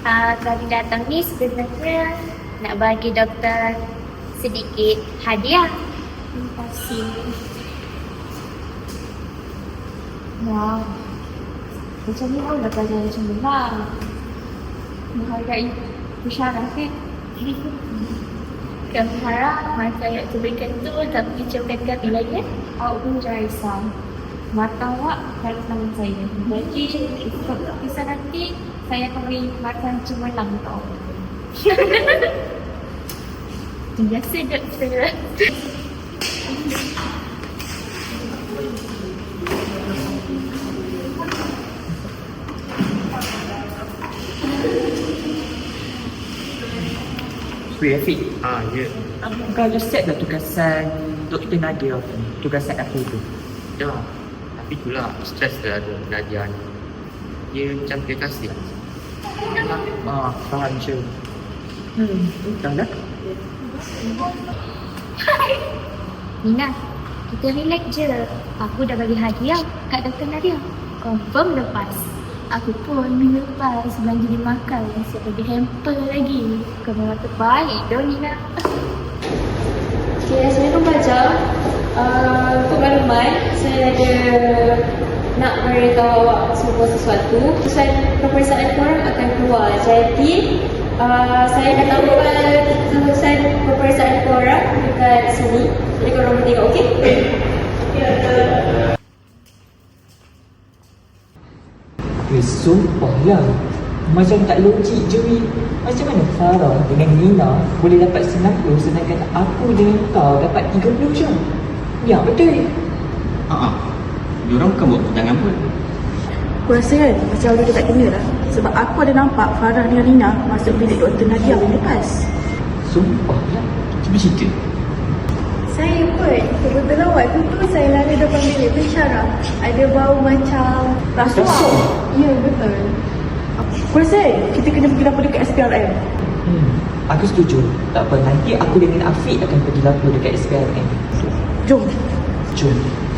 Ah, uh, kami datang ni sebenarnya nak bagi doktor sedikit hadiah. Terima kasih. Wow. Macam ni pun dah belajar macam ni lah. Menghargai pusara ke? Kami harap masa yang terberikan tu tak mengecewakan kami lagi. Aku menjaga ya? Aisyah. Mata awak dalam tangan saya. Jadi, untuk kisah nanti, saya akan beri makan cemerlang tau. Biasa doktor. Free Afiq Ah, ya. Kau dah set dah tugasan Dr. Nadia tu Tugasan aku tu Ya. Tapi itulah stres dia ada belajar ni. Dia macam dia kasih. Ah, faham je Hmm, dah dah Nina, kita relax je. Aku dah bagi hadiah kat doktor Nadia. Confirm lepas. Aku pun minggu lepas belanja dia makan. Siap bagi hamper lagi. Kau memang terbaik dah Nina. Okay, saya belajar uh, Untuk maklumat, saya ada nak beritahu awak semua sesuatu. Keputusan peperiksaan korang akan keluar. Jadi, uh, saya akan tambahkan keputusan peperiksaan korang dekat sini. Jadi korang boleh tengok, okey? Eh, sumpah lah Macam tak logik je weh Macam mana Farah dengan Nina Boleh dapat 90 Sedangkan aku dengan kau dapat 30 je Ya betul. Haa Diorang bukan buat pertangan pun. Aku rasa kan macam orang tak kena lah. Sebab aku ada nampak Farah dengan Rina Masuk bilik Dr. Nadia minggu lepas. Sumpah. Lah Cuba cerita? Saya pun Kebetulan waktu tu saya lari depan bilik pensyarah. Ada bau macam rasuah? Ya betul. Aku rasa kita kena pergi lapor dekat SPRM Hmm, aku setuju. Tak apa, nanti aku dengan Afiq akan pergi lapor dekat SPRM. Jom Jom.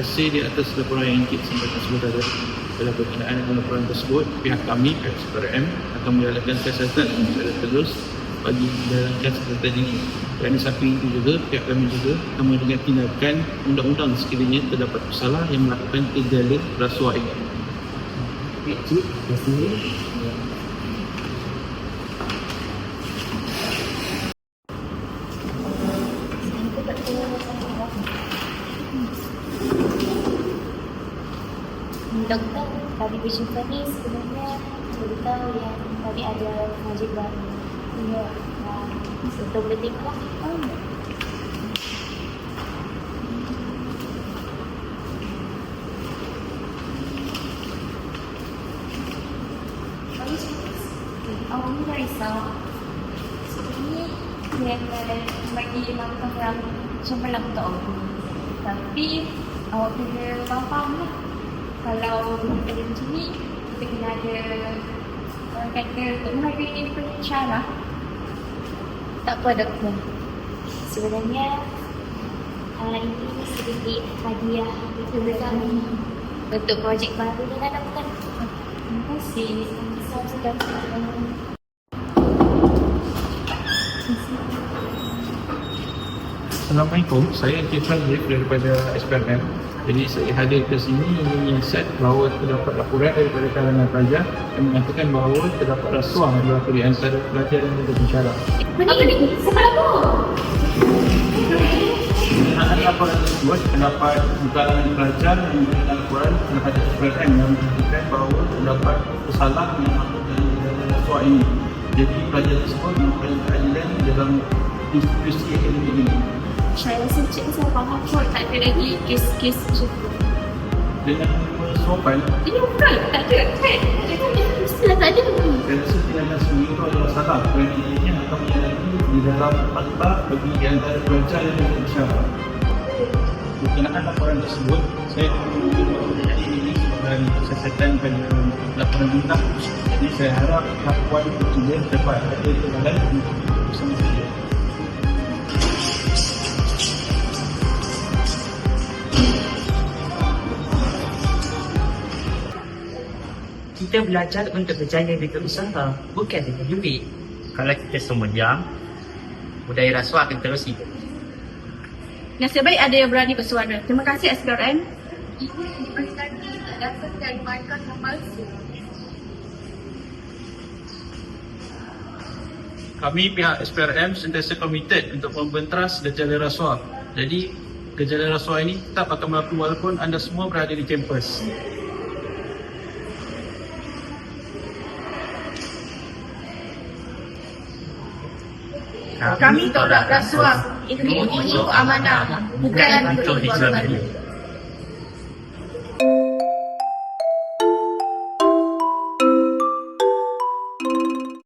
Kasih di atas laporan yang Encik sampaikan saudara. Dalam berkenaan dengan laporan tersebut, pihak kami, SPRM akan menjalankan siasatan secara terus bagi menjalankan siasatan ini. Kerana samping itu juga, pihak kami juga akan menjalankan tindakan undang-undang sekiranya terdapat pesalah yang melakukan kejala rasuah ini. Terima kasih. Doktor, tadi berjumpa ni sebenarnya beritahu yang tadi ada majlis baru. Ya, doktor boleh tengok lah. Oh. Sebenarnya yang uh, bagi makan orang cemerlang untuk aku. Tapi awak kena faham lah. Kalau kita macam ni, kita kena ada orang kata untuk menghargai pensyarah. Tak apa doktor. Sebenarnya uh, ini sedikit hadiah kepada kami untuk projek baru ni lah doktor. Terima kasih. Saya sudah Assalamualaikum, saya Encik Fazif daripada SPRM. Jadi saya hadir ke sini menyiasat bahawa terdapat laporan daripada kalangan pelajar yang mengatakan bahawa terdapat rasuah berlaku di antara pelajar juga pensyarah. Apa ni? Dengan laporan tersebut, terdapat di kalangan pelajar yang memberikan laporan terhadap SPRM yang mengatakan bahawa terdapat kesalahan yang melakukan dalam rasuah ini. Jadi pelajar tersebut mempunyai keadilan dalam institusi akademik ini. Saya rasa cik saya faham kot tak ada lagi kes-kes macam tu. Dengan sopan, Ini bukan, tak ada kan? Dia kan dia mestilah tak ada. saya rasa tindakan sendiri itu adalah salah Kerana atau lagi di dalam fakta bagi antara pelajar dan pensyarah Berkenaan laporan tersebut, saya mempunyai ini sebagai kesesatan pada laporan bintang Jadi saya harap laporan ketiga dapat ada kembali bersama saya Kita belajar untuk berjaya di usaha, bukan dengan duit. Kalau kita semua diam, budaya rasuah akan terus hidup. Nasib baik ada yang berani bersuara. Terima kasih SPRM. Kami pihak SPRM sentiasa komited untuk membenteras gejala rasuah. Jadi, gejala rasuah ini tetap akan berlaku walaupun anda semua berada di kampus. Kami tolak rasuah. Ini untuk amanah, bukan untuk beli.